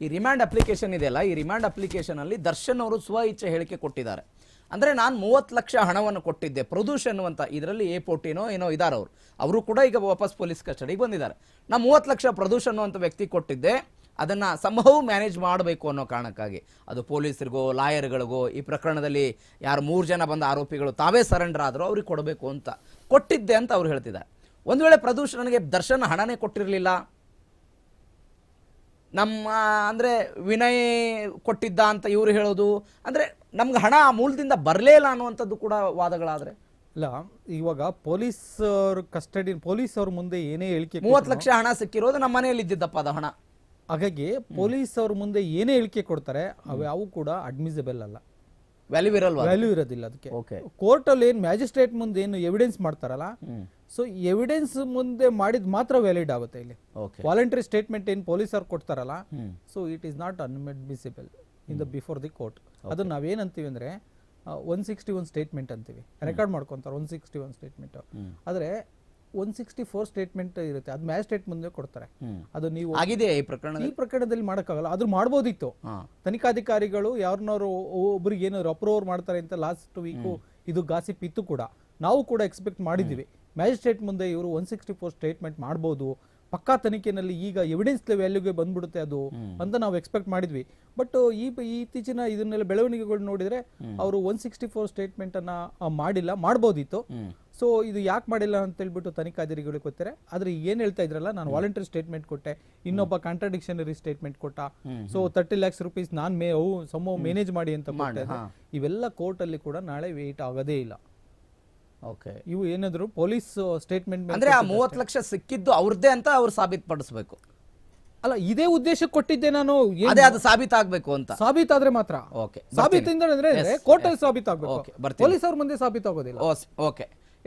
ಈ remand application ಇದೆಯಲ್ಲ, ಈ ರಿಮ್ಯಾಂಡ್ ಅಪ್ಲಿಕೇಶನ್ ಅಲ್ಲಿ ದರ್ಶನ್ ಅವರು ಸ್ವ ಇಚ್ಛೆ ಹೇಳಿಕೆ ಕೊಟ್ಟಿದ್ದಾರೆ. ಅಂದ್ರೆ ನಾನು ಮೂವತ್ತು ಲಕ್ಷ ಹಣವನ್ನು ಕೊಟ್ಟಿದ್ದೆ, ಪ್ರದೂಷ್ ಅನ್ನುವಂಥ ಇದರಲ್ಲಿ ಎ ಪೋಟಿನೋ ಏನೋ ಇದ್ದಾರೆ ಅವರು. ಅವರು ಕೂಡ ಈಗ ವಾಪಸ್ ಪೊಲೀಸ್ ಕಸ್ಟಡಿಗೆ ಬಂದಿದ್ದಾರೆ. ನಾ ಮೂವತ್ತು ಲಕ್ಷ ಪ್ರದೂಷ್ ಅನ್ನುವಂಥ ವ್ಯಕ್ತಿ ಕೊಟ್ಟಿದ್ದೆ, ಅದನ್ನ ಸಂಭವ ಮ್ಯಾನೇಜ್ ಮಾಡಬೇಕು ಅನ್ನೋ ಕಾರಣಕ್ಕಾಗಿ. ಅದು ಪೊಲೀಸರಿಗೋ, ಲಾಯರ್ಗಳಿಗೋ, ಈ ಪ್ರಕರಣದಲ್ಲಿ ಯಾರು ಮೂರು ಜನ ಬಂದ ಆರೋಪಿಗಳು, ತಾವೇ ಸರೆಂಡರ್ ಆದರೂ ಅವ್ರಿಗೆ ಕೊಡಬೇಕು ಅಂತ. ಕೊಟ್ಟಿದ್ದೆ ಅಂತ ಅವ್ರು ಹೇಳ್ತಿದ್ದಾರೆ. ಒಂದು ವೇಳೆ ಪ್ರದೂಷ್ ನನಗೆ ದರ್ಶನ ಹಣನೇ ಕೊಟ್ಟಿರಲಿಲ್ಲ ನಮ್ಮ ಅಂದರೆ ವಿನಯ್ ಕೊಟ್ಟಿದ್ದ ಅಂತ ಇವರು ಹೇಳೋದು ಅಂದರೆ ನಮ್ಗೆ ಹಣ ಆ ಮೂಲದಿಂದ ಬರಲೇ ಇಲ್ಲ ಅನ್ನುವಂಥದ್ದು ಕೂಡ ವಾದಗಳಾದರೆ. ಇಲ್ಲ ಇವಾಗ ಪೊಲೀಸ್ ಅವ್ರ ಕಸ್ಟಡಿ ಪೊಲೀಸ್ ಅವ್ರ ಮುಂದೆ ಏನೇ ಹೇಳಿಕೆ ಮೂವತ್ತು ಲಕ್ಷ ಹಣ ಸಿಕ್ಕಿರೋದು ನಮ್ಮ ಮನೆಯಲ್ಲಿ ಇದ್ದಿದ್ದಪ್ಪ ಅದು ಹಣ. ಹಾಗಾಗಿ ಪೊಲೀಸ್ ಅವ್ರ ಮುಂದೆ ಏನೇ ಹೇಳಿಕೆ ಕೊಡ್ತಾರೆ ಅವು ಕೂಡ ಅಡ್ಮಿಸಬಲ್ ಅಲ್ಲ. ವ್ಯಾಲ್ಯೂ ಇರಲ್ವಾ ವ್ಯಾಲ್ಯೂ ಇರೋದಿಲ್ಲ ಅದಕ್ಕೆ. ಓಕೆ ಕೋರ್ಟ್ ಅಲ್ಲಿ ಏನ್ ಮ್ಯಾಜಿಸ್ಟ್ರೇಟ್ ಮುಂದೆ ಏನು ಎವಿಡೆನ್ಸ್ ಮಾಡ್ತಾರಲ್ಲ ಸೊ ಎವಿಡೆನ್ಸ್ ಮುಂದೆ ಮಾಡಿದ್ ಮಾತ್ರ ವ್ಯಾಲಿಡ್ ಆಗುತ್ತೆ ಇಲ್ಲಿ. ಓಕೆ ವಾಲಂಟರಿ ಸ್ಟೇಟ್ಮೆಂಟ್ ಏನ್ ಪೊಲೀಸ್ ಅವ್ರು ಕೊಡ್ತಾರಲ್ಲ so it is not admissible in the before the court ಅದು ನಾವೇನಂತೀವಿ ಅಂದ್ರೆ ಒನ್ ಸಿಕ್ಸ್ಟಿ ಒನ್ ಸ್ಟೇಟ್ಮೆಂಟ್ ಅಂತೀವಿ. ರೆಕಾರ್ಡ್ ಮಾಡ್ಕೊಂತಾರೆ ಒನ್ ಸಿಕ್ಸ್ಟಿ ಒನ್ ಸ್ಟೇಟ್ಮೆಂಟ್ ಆದ್ರೆ ಒನ್ ಸಿಕ್ಸ್ಟಿ ಫೋರ್ ಸ್ಟೇಟ್ಮೆಂಟ್ ಇರುತ್ತೆ. ಅದು ಮ್ಯಾಜಿಸ್ಟ್ರೇಟ್ ಮುಂದೆ ಕೊಡ್ತಾರೆ. ಅದು ನೀವು ಆಗಿದೆ ಈ ಪ್ರಕರಣ ಈ ಪ್ರಕರಣದಲ್ಲಿ ಮಾಡೋಕ್ಕಾಗಲ್ಲ. ಆದ್ರೂ ಮಾಡ್ಬೋದಿತ್ತು. ತನಿಖಾಧಿಕಾರಿಗಳು ಯಾರನ್ನಾರು ಒಬ್ರಿಗೆ ಏನಾದ್ರು ಅಪ್ರೂವ್ ಮಾಡ್ತಾರೆ ಅಂತ ಲಾಸ್ಟ್ ವೀಕು ಇದು ಗಾಸಿಪ್ ಇತ್ತು ಕೂಡ. ನಾವು ಕೂಡ ಎಕ್ಸ್ಪೆಕ್ಟ್ ಮಾಡಿದ್ದೀವಿ ಮ್ಯಾಜಿಸ್ಟ್ರೇಟ್ ಮುಂದೆ ಇವರು ಒನ್ ಸಿಕ್ಸ್ಟಿ ಫೋರ್ ಸ್ಟೇಟ್ಮೆಂಟ್ ಮಾಡ್ಬೋದು. ಪಕ್ಕಾ ತನಿಖೆನಲ್ಲಿ ಈಗ ಎವಿಡೆನ್ಸ್ ವ್ಯಾಲ್ಯೂಗೆ ಬಂದ್ಬಿಡುತ್ತೆ ಅದು ಅಂತ ನಾವು ಎಕ್ಸ್ಪೆಕ್ಟ್ ಮಾಡಿದ್ವಿ. ಬಟ್ ಈ ಇತ್ತೀಚಿನ ಇದನ್ನೆಲ್ಲ ಬೆಳವಣಿಗೆಗಳು ನೋಡಿದ್ರೆ ಅವರು ಒನ್ ಸಿಕ್ಸ್ಟಿ ಫೋರ್ ಸ್ಟೇಟ್ಮೆಂಟ್ ಅನ್ನ ಮಾಡಿಲ್ಲ ಮಾಡ್ಬೋದಿತ್ತು. ಸೊ ಇದು ಯಾಕೆ ಮಾಡಿಲ್ಲ ಅಂತ ಹೇಳ್ಬಿಟ್ಟು ತನಿಖಾಧಿಕಾರಿಗಳಿಗೆ ಗೊತ್ತಾರೆ ಆದ್ರೆ ಏನ್ ಹೇಳ್ತಾ ಇದ್ರಲ್ಲ ನಾನು ವಾಲಂಟರಿ ಸ್ಟೇಟ್ಮೆಂಟ್ ಕೊಟ್ಟೆ ಇನ್ನೊಬ್ಬ ಕಾಂಟ್ರಡಿಕ್ಷನರಿ ಸ್ಟೇಟ್ಮೆಂಟ್ ಕೊಟ್ಟ. ಸೊ ತರ್ಟಿ ಲ್ಯಾಕ್ಸ್ ರುಪೀಸ್ ನಾನ್ ಮೇ ಅವು ಸಮ ಮ್ಯಾನೇಜ್ ಮಾಡಿ ಅಂತ. ಇವೆಲ್ಲ ಕೋರ್ಟ್ ಅಲ್ಲಿ ಕೂಡ ನಾಳೆ ವೇಟ್ ಆಗೋದೇ ಇಲ್ಲ. ಓಕೆ. ಇವು ಏನಾದ್ರು ಪೊಲೀಸ್ ಸ್ಟೇಟ್ಮೆಂಟ್ ಅಂದ್ರೆ ಆ ಮೂವತ್ತು ಲಕ್ಷ ಸಿಕ್ಕಿದ್ದು ಅವ್ರದ್ದೇ ಅಂತ ಅವ್ರು ಸಾಬೀತುಪಡಿಸ್ಬೇಕು. ಅಲ್ಲ ಇದೇ ಉದ್ದೇಶಕ್ಕೆ ಕೊಟ್ಟಿದ್ದೆ ನಾನು ಏನ್? ಅದೇ ಅದು ಸಾಬೀತಾಗ್ಬೇಕು ಅಂತ. ಸಾಬೀತಾದ್ರೆ ಮಾತ್ರ. ಓಕೆ ಸಾಬೀತಿಂದ ಅಂದ್ರೆ ಕೋರ್ಟ್ ಅಲ್ಲಿ ಸಾಬೀತಾಗಬೇಕು. ಓಕೆ ಬರ್ತೀನಿ. ಪೊಲೀಸ್ ಅವ್ರ ಮುಂದೆ ಸಾಬೀತಾಗೋದಿಲ್ಲ. ಓಕೆ.